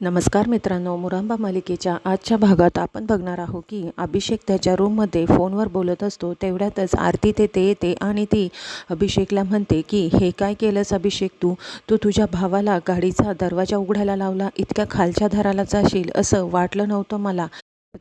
नमस्कार मित्रांनो मुरांबा मालिकेच्या आजच्या भागात आपण बघणार आहोत की अभिषेक त्याच्या रूममध्ये फोनवर बोलत असतो तेवढ्यातच आरती तेथे येते आणि ती अभिषेकला म्हणते की हे काय केलंस अभिषेक तू? तू तुझ्या भावाला गाडीचा दरवाजा उघडायला लावला इतक्या खालच्या दाराला जाशील असं वाटलं नव्हतं मला.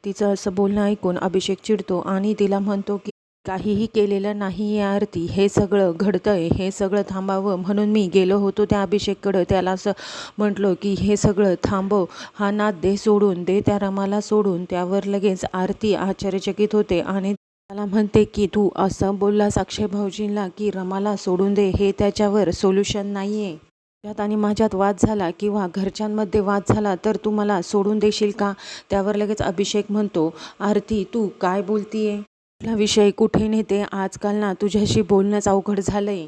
तिचं असं बोलणं ऐकून अभिषेक चिडतो आणि तिला म्हणतो की काहीही केलेलं नाही आहे आरती. हे सगळं घडतंय हे सगळं थांबावं म्हणून मी गेलो होतो त्या अभिषेककडं. त्याला असं म्हटलं की हे सगळं थांबव. हा नाद दे सोडून दे त्या रमाला सोडून. त्यावर लगेच आरती आश्चर्यचकित होते आणि त्याला म्हणते की तू असं बोललास अक्षय भाऊजींना की रमाला सोडून दे. हे त्याच्यावर सोल्युशन नाही आहे त्यात आणि माझ्यात वाद झाला किंवा घरच्यांमध्ये वाद झाला तर तू मला सोडून देशील का? त्यावर लगेच अभिषेक म्हणतो आरती तू काय बोलतीये? आपला विषय कुठे नेते? आजकाल ना तुझ्याशी बोलणंच अवघड झालंय.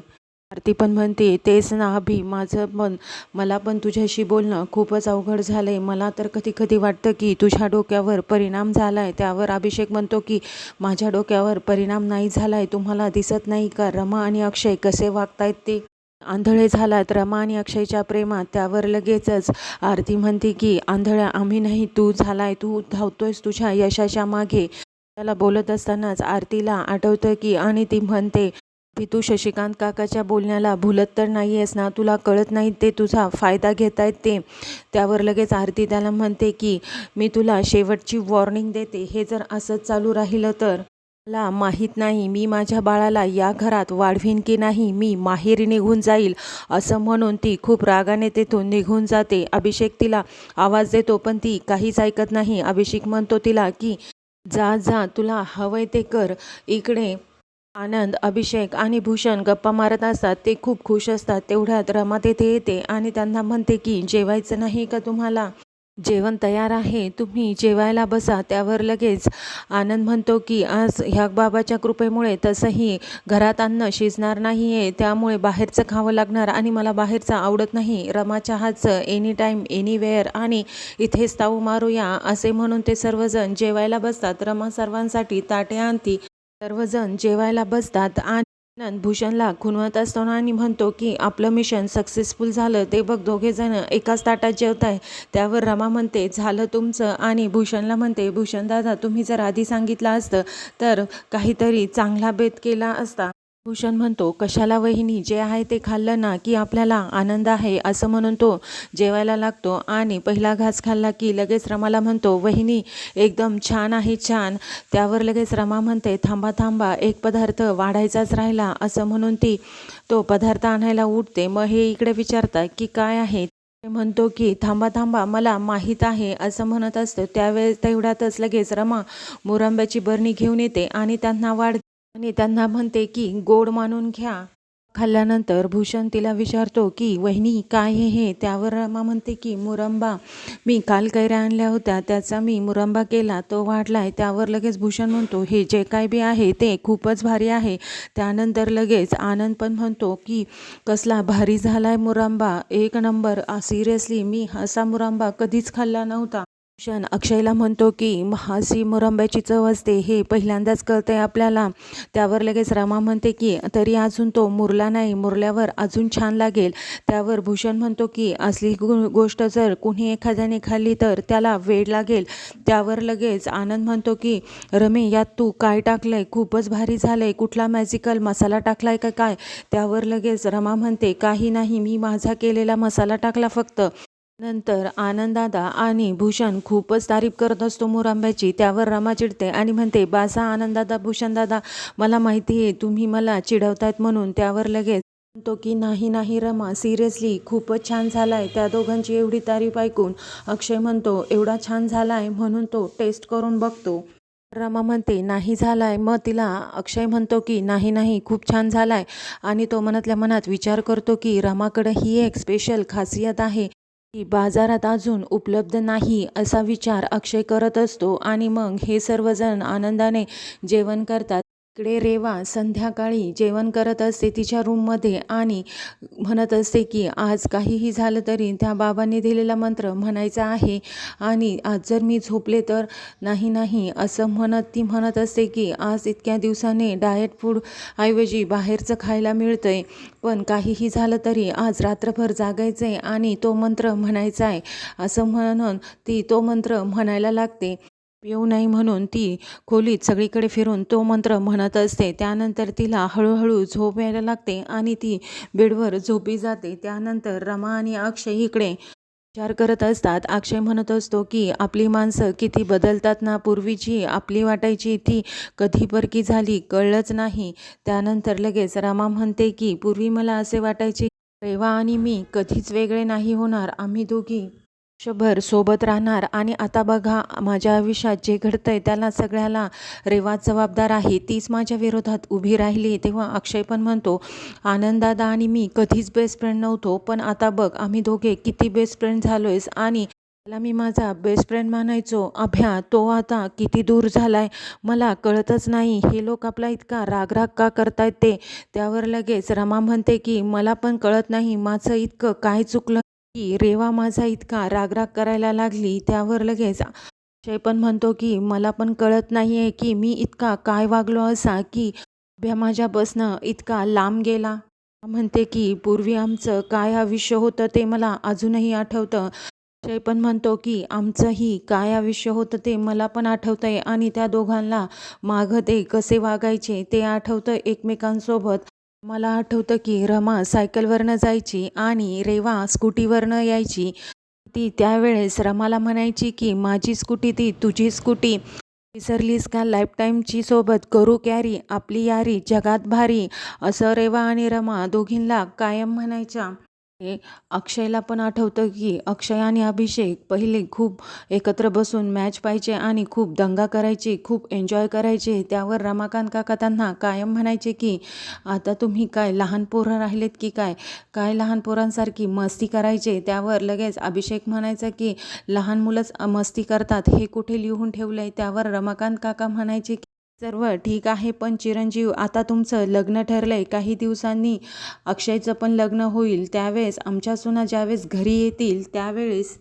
आरती पण म्हणते तेच ना अभि माझं पण मला पण तुझ्याशी बोलणं खूपच अवघड झालंय. मला तर कधी कधी वाटतं की तुझ्या डोक्यावर परिणाम झालाय. त्यावर अभिषेक म्हणतो की माझ्या डोक्यावर परिणाम नाही झालाय. तुम्हाला दिसत नाही का? रमा आणि अक्षय कसे वागतायत ते? आंधळे झालात. रमा आणि अक्षयच्या प्रेमात त्यावर लगेचच आरती म्हणते की आंधळ्या आम्ही नाही. तू झालाय. तू धावतोयस तुझ्या यशाच्या मागे. त्याला बोलत असतानाच आरतीला आठवतं की आणि ती म्हणते की तू शशिकांत काकाच्या बोलण्याला भुलत तर नाही आहेस ना तुला कळत नाही ते तुझा फायदा घेत आहेत ते. त्यावर लगेच आरती त्याला म्हणते की मी तुला शेवटची वॉर्निंग देते हे जर असंच चालू राहिलं तर? मला माहीत नाही मी माझ्या बाळाला या घरात वाढवीन की नाही मी माहेरी निघून जाईल. असं म्हणून ती खूप रागाने तेथून निघून जाते. अभिषेक तिला आवाज देतो पण ती काहीच ऐकत नाही. अभिषेक म्हणतो तिला की जा जा तुला हवंय ते कर. इकडे आनंद अभिषेक आणि भूषण गप्पा मारत असतात. ते खूप खुश असतात. तेवढ्यात रमा तेथे येते आणि त्यांना म्हणते की जेवायचं नाही का तुम्हाला? जेवण तयार आहे तुम्ही जेवायला बसा त्यावर लगेच आनंद म्हणतो की आज ह्या बाबाच्या कृपेमुळे तसंही घरात अन्न शिजणार नाही आहे त्यामुळे बाहेरचं खावं लागणार आणि मला बाहेरचं आवडत नाही. रमा चहाचं एनी टाईम एनीवेअर आणि इथेच ताऊ मारूया असे म्हणून ते सर्वजण जेवायला बसतात. रमा सर्वांसाठी ताटे आणती. सर्वजण जेवायला बसतात आणि भूषणला खुणवत असताना आणि म्हणतो की आपलं मिशन सक्सेसफुल झालं. ते बघ दोघेजणं एकाच ताटात जेवत आहे त्यावर रमा म्हणते झालं तुमचं. आणि भूषणला म्हणते भूषण दादा तुम्ही जर आधी सांगितलं असतं तर काहीतरी चांगला बेत केला असता. भूषण म्हणतो कशाला वहिनी? जे आहे ते खाल्लं ना की आपल्याला आनंद आहे असं म्हणून तो जेवायला लागतो आणि पहिला घास खाल्ला की लगेच रमाला म्हणतो वहिनी एकदम छान आहे छान. त्यावर लगेच रमा म्हणते थांबा थांबा एक पदार्थ वाढायचाच राहिला असं म्हणून ती तो पदार्थ आणायला उठते. मग हे इकडे विचारतात की काय आहे? ते म्हणतो की थांबा थांबा मला माहीत आहे असं म्हणत असतं. त्यावेळेस तेवढ्यातच लगेच रमा मुरांब्याची बरणी घेऊन येते आणि त्यांना वाढ आणि त्यांना म्हणते की गोड मानून घ्या. खाल्ल्यानंतर भूषण तिला विचारतो की वहिनी काय हे हे? त्यावर रमा म्हणते की मुरंबा मी काल कैऱ्या आणल्या होत्या त्याचा मी मुरंबा केला तो वाढला आहे त्यावर लगेच भूषण म्हणतो हे जे काय बी आहे ते खूपच भारी आहे. त्यानंतर लगेच आनंद पण म्हणतो की कसला भारी झाला आहे मुरंबा एक नंबर सिरियसली मी असा मुरंबा कधीच खाल्ला नव्हता. क्षण अक्षयला म्हणतो की महासी मुरंब्याची चव असते हे पहिल्यांदाच कळतंय आपल्याला. त्यावर लगेच रमा म्हणते की तरी अजून तो मुरला नाही मुरल्यावर अजून छान लागेल. त्यावर भूषण म्हणतो की असली गोष्ट जर कुणी एखाद्याने खाल्ली तर त्याला वेळ लागेल. त्यावर लगेच आनंद म्हणतो की रमे यात तू काय टाकलंय? खूपच भारी झालंय. कुठला मॅजिकल मसाला टाकलाय का काय? त्यावर लगेच रमा म्हणते काही नाही मी माझा केलेला मसाला टाकला फक्त. नंतर आनंददादा आणि भूषण खूपच तारीफ करत असतो मोरांब्याची. त्यावर रमा चिडते आणि म्हणते बासा आनंददादा भूषणदादा मला माहिती आहे तुम्ही मला चिडवतायत म्हणून त्यावर लगेच म्हणतो की नाही नाही रमा सिरियसली खूपच छान झालाय. त्या दोघांची एवढी तारीफ ऐकून अक्षय म्हणतो एवढा छान झालाय म्हणून तो टेस्ट करून बघतो. रमा म्हणते नाही झालाय. मग तिला अक्षय म्हणतो की नाही नाही खूप छान झालाय. आणि तो मनातल्या मनात विचार करतो की रमाकडे ही एक स्पेशल खासियत आहे. ती बाजारात अजून उपलब्ध नाही असा विचार अक्षय करत असतो आणि मग हे सर्वजण आनंदाने जेवण करतात. इकडे रेवा संध्याकाळी जेवण करत असते तिच्या रूममध्ये आणि म्हणत असते की आज काहीही झालं तरी त्या बाबांनी दिलेला मंत्र म्हणायचा आहे आणि आज जर मी झोपले तर नाही नाही असं म्हणत ती म्हणत असते की आज इतक्या दिवसाने डाएट फूड ऐवजी बाहेरचं खायला मिळतंय पण काहीही झालं तरी आज रात्रभर जागायचं आहे आणि तो मंत्र म्हणायचा आहे असं म्हणून ती तो मंत्र म्हणायला लागते. येऊ नाही म्हणून ती खोलीत सगळीकडे फिरून तो मंत्र म्हणत असते. त्यानंतर तिला हळूहळू झोप यायला लागते आणि ती बेडवर झोपी जाते. त्यानंतर रमा आणि अक्षय इकडे विचार करत असतात. अक्षय म्हणत असतो की आपली माणसं किती बदलतात ना पूर्वीची आपली वाटायची ती कधी परकी झाली कळलंच नाही. त्यानंतर लगेच रमा म्हणते की पूर्वी मला असे वाटायचे रेवा आणि मी कधीच वेगळे नाही होणार. आम्ही दोघी आयुष्यभर सोबत राहणार. आणि आता बघा माझ्या आयुष्यात जे घडतंय त्याला सगळ्याला रेवा जबाबदार आहे. तीच माझ्या विरोधात उभी राहिली तेव्हा अक्षय पण म्हणतो आनंददादा आणि मी कधीच बेस्ट फ्रेंड नव्हतो. पण आता बघ आम्ही दोघे किती बेस्ट फ्रेंड झालोयस आणि त्याला मी माझा बेस्ट फ्रेंड मानायचो. अभ्या तो आता किती दूर झालाय मला कळतच नाही. हे लोक आपला इतका रागराग का करतायत ते? त्यावर लगेच रमा म्हणते की मला पण कळत नाही. माझं इतकं काय चुकलं की रेवा माझा इतका रागराग करायला लागली त्यावर लगेच अक्षय पण म्हणतो की मला पण कळत नाही आहे की मी इतका काय वागलो असा की उभ्या माझ्या बसनं इतका लांब गेला. म्हणते की पूर्वी आमचं काय आयुष्य होतं ते मला अजूनही आठवतं. अक्षय पण म्हणतो की आमचंही काय आयुष्य होतं ते मला पण आठवतं आहे आणि त्या दोघांना मागं ते कसे वागायचे ते आठवतं एकमेकांसोबत. मला आठवतं की रमा सायकलवरनं जायची आणि रेवा स्कूटीवरनं यायची. ती त्यावेळेस रमाला म्हणायची की माझी स्कूटी ती तुझी स्कूटी. विसरलीस का लाईफटाईमची सोबत? करू कॅरी. आपली यारी जगात भारी. असं रेवा आणि रमा दोघींना कायम म्हणायच्या. हे अक्षयला पण आठवतं की अक्षय आणि अभिषेक पहिले खूप एकत्र बसून मॅच पाहायचे आणि खूप दंगा करायचे खूप एन्जॉय करायचे. त्यावर रमाकांत काका त्यांना कायम म्हणायचे की आता तुम्ही काय लहान पोरं राहिलेत की काय? काय लहान पोरांसारखी मस्ती करायचे? त्यावर लगेच अभिषेक म्हणायचा की लहान मुलंच मस्ती करतात हे कुठे लिहून ठेवलं आहे त्यावर रमाकांत काका म्हणायचे की सर्व ठीक आहे पण चिरंजीव आता तुमचं लग्न ठरलं आहे काही दिवसांनी अक्षयचं पण लग्न होईल. त्यावेळेस आमच्या सुना ज्यावेळेस घरी येतील त्यावेळेस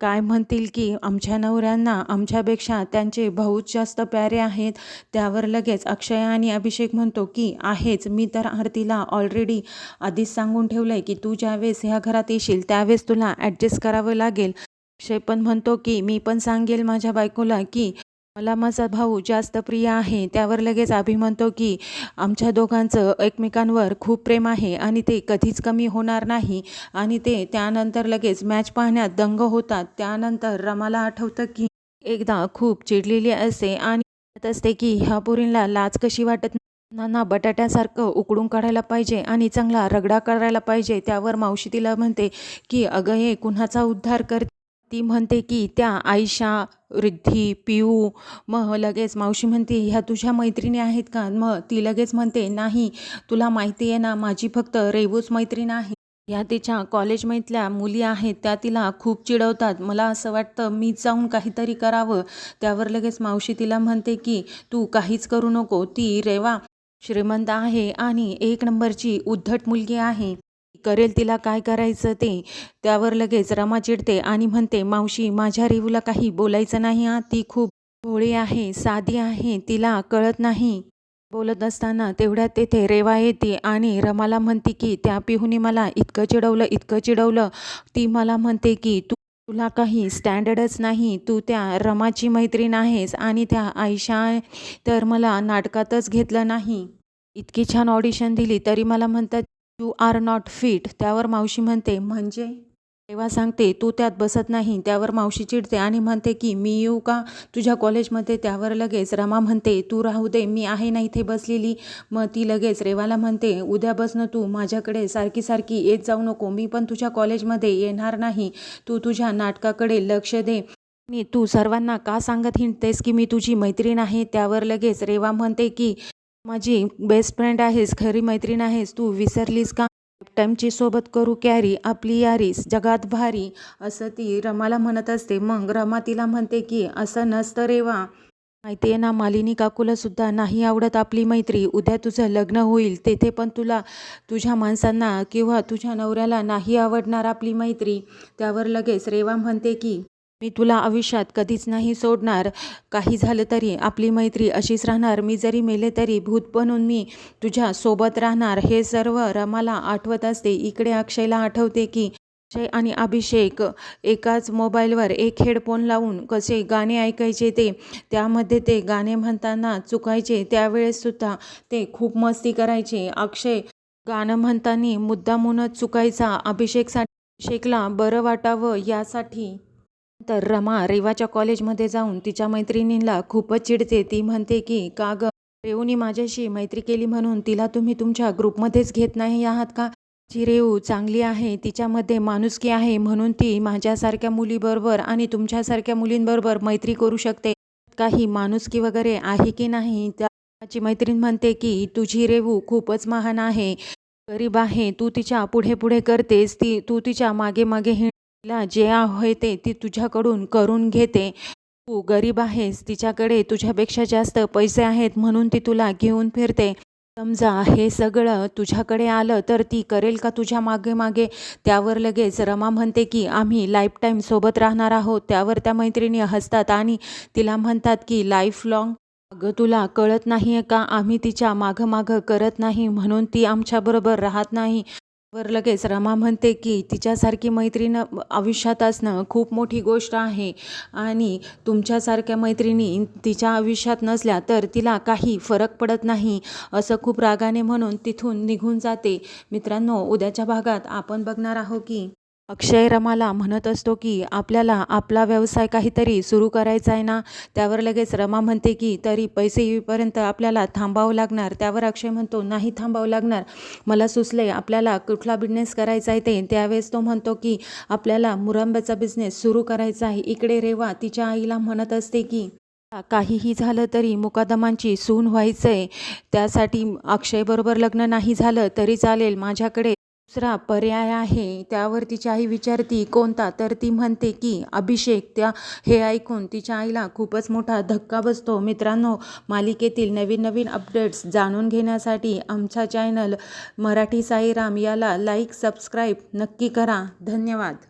काय म्हणतील की आमच्या नवऱ्यांना आमच्यापेक्षा त्यांचे भाऊच जास्त प्यारे आहेत. त्यावर लगेच अक्षय आणि अभिषेक म्हणतो की आहेच मी तर आरतीला ऑलरेडी आधीच सांगून ठेवलं आहे की तू ज्यावेळेस ह्या घरात येशील त्यावेळेस तुला ॲडजस्ट करावं लागेल. अक्षय पण म्हणतो की मी पण सांगेल माझ्या बायकोला की मला माझा भाऊ जास्त प्रिय आहे त्यावर लगेच अभि म्हणतो की आमच्या दोघांचं एकमेकांवर खूप प्रेम आहे आणि ते कधीच कमी होणार नाही. आणि ते त्यानंतर लगेच मॅच पाहण्यात दंग होतात. त्यानंतर रमाला आठवतं की एकदा खूप चिडलेली असते आणि असते की ह्या पोरींला लाच कशी वाटत नाना बटाट्यासारखं उकडून काढायला पाहिजे आणि चांगला रगडा करायला पाहिजे. त्यावर मावशी तिला म्हणते की अगं हे कुणाचा उद्धार कर ती म्हणते की त्या आयशा रिद्धी पिऊ मग लगेच मावशी म्हणते ह्या तुझ्या मैत्रिणी आहेत का? मग ती लगेच म्हणते नाही तुला माहिती आहे ना माझी फक्त रेवूच मैत्रीण आहे. ह्या तिच्या कॉलेजमधल्या मुली आहेत त्या तिला खूप चिडवतात. मला असं वाटतं मी जाऊन काहीतरी करावं. त्यावर लगेच मावशी तिला म्हणते की तू काहीच करू नको ती रेवा श्रीमंत आहे आणि एक नंबरची उद्धट मुलगी आहे. करेल तिला काय करायचं ते? त्यावर लगेच रमा चिडते आणि म्हणते मावशी माझ्या रेवूला काही बोलायचं नाही हा. ती खूप भोळी आहे साधी आहे तिला कळत नाही. बोलत असताना तेवढ्यात तेथे रेवा येते आणि रमाला म्हणते की त्या पिहूने मला इतकं चिडवलं इतकं चिडवलं. ती मला म्हणते की तू तुला काही स्टँडर्डच नाही. तू त्या रमाची मैत्रीण आहेस आणि त्या आयशा तर मला नाटकातच घेतलं नाही. इतकी छान ऑडिशन दिली तरी मला म्हणतात यू आर नॉट फिट त्यावर मावशी म्हणते म्हणजे? तेव्हा सांगते तू त्यात बसत नाही. त्यावर मावशी चिडते आणि म्हणते की मी येऊ का? तुझ्या कॉलेजमध्ये त्यावर लगेच रमा म्हणते तू राहू दे मी आहे ना इथे बसलेली. मग ती लगेच रेवाला म्हणते उद्या बसणं तू माझ्याकडे सारखी सारखी येत जाऊ नको मी पण तुझ्या कॉलेजमध्ये येणार नाही. तू तुझ्या नाटकाकडे लक्ष दे. आणि तू सर्वांना का सांगत हिंडतेस की मी तुझी मैत्रीण आहे? त्यावर लगेच रेवा म्हणते की माझी बेस्ट फ्रेंड आहेस खरी मैत्रीण आहेस तू विसरलीस का? टाईमची सोबत करू कॅरी आपली यारीस जगात भारी असं ती रमाला म्हणत असते. मग रमा तिला म्हणते की असं नसतं रेवा माहिती आहे ना मालिनी काकूला सुद्धा नाही आवडत आपली मैत्री. उद्या तुझं लग्न होईल तेथे पण तुला तुझ्या माणसांना किंवा तुझ्या नवऱ्याला नाही आवडणार आपली मैत्री. त्यावर लगेच रेवा म्हणते की मी तुला आयुष्यात कधीच नाही सोडणार. काही झालं तरी आपली मैत्री अशीच राहणार. मी जरी मेले तरी भूत बनून मी तुझ्या सोबत राहणार. हे सर्व रमाला आठवत असते. इकडे अक्षयला आठवते की अक्षय आणि अभिषेक एकाच मोबाईलवर एक हेडफोन लावून कसे गाणे ऐकायचे ते त्यामध्ये ते गाणे म्हणताना चुकायचे त्यावेळेससुद्धा ते खूप मस्ती करायचे. अक्षय गाणं म्हणताना मुद्दामूनच चुकायचा. अभिषेकसाठी अभिषेकला बरं वाटावं यासाठी तर रमा रेवाच्या कॉलेजमध्ये जाऊन तिच्या मैत्रिणींना खूपच चिडते. ती म्हणते की का ग? रेवूनी माझ्याशी मैत्री केली म्हणून तिला तुम्ही तुमच्या ग्रुपमध्येच घेत नाही आहात का? जी रेऊ चांगली आहे तिच्यामध्ये माणुसकी आहे म्हणून ती माझ्यासारख्या मुलीबरोबर आणि तुमच्यासारख्या मुलींबरोबर मैत्री करू शकते. काही माणुसकी वगैरे आहे की नाही? त्याची मैत्रीण म्हणते की तुझी रेवू खूपच महान आहे. गरीब आहे. तू तिच्या पुढे पुढे करतेस. ती तू तिच्यामागे मागे तिला जे आहे ते ती तुझ्याकडून करून घेते. तू गरीब आहेस तिच्याकडे तुझ्यापेक्षा जास्त पैसे आहेत म्हणून ती तुला घेऊन फिरते. समजा हे सगळं तुझ्याकडे आलं तर ती करेल का तुझ्या मागे मागे? त्यावर लगेच रमा म्हणते की आम्ही लाईफ टाईम सोबत राहणार आहोत. त्यावर त्या मैत्रिणी हसतात आणि तिला म्हणतात की लाईफ लॉंग अगं तुला कळत नाही आहे का? आम्ही तिच्या मागं मागं करत नाही म्हणून ती आमच्याबरोबर राहत नाही. वर लगेच रमा म्हणते की तिच्यासारखी मैत्रीण आयुष्यात असणं खूप मोठी गोष्ट आहे आणि तुमच्यासारख्या मैत्रिणी तिच्या आयुष्यात नसल्या तर तिला काही फरक पडत नाही असं खूप रागाने म्हणून तिथून निघून जाते. मित्रांनो उद्याच्या भागात आपण बघणार आहोत की अक्षय रमाला म्हणत असतो की आपल्याला आपला व्यवसाय काहीतरी सुरू करायचा आहे ना? त्यावर लगेच रमा म्हणते की तरी पैसे येईपर्यंत आपल्याला थांबावं लागणार. त्यावर अक्षय म्हणतो नाही थांबावं लागणार. मला सुचले आपल्याला कुठला बिझनेस करायचा आहे ते. त्यावेळेस तो म्हणतो की आपल्याला मुरांब्याचा बिझनेस सुरू करायचा आहे. इकडे रेवा तिच्या आईला म्हणत असते की काहीही झालं तरी मुकादमांची सून व्हायचं आहे त्यासाठी अक्षयबरोबर लग्न नाही झालं तरी चालेल. माझ्याकडे दुसरा पर्याय आहे त्यावर तिची आई विचारती कोणता? तर ती म्हणते की अभिषेक. त्या हे ऐकून तिच्या आईला खूपच मोठा धक्का बसतो. मित्रांनो मालिकेतील नवीन नवीन अपडेट्स जाणून घेण्यासाठी आमचा चॅनल मराठी साईराम याला लाईक सबस्क्राईब नक्की करा. धन्यवाद.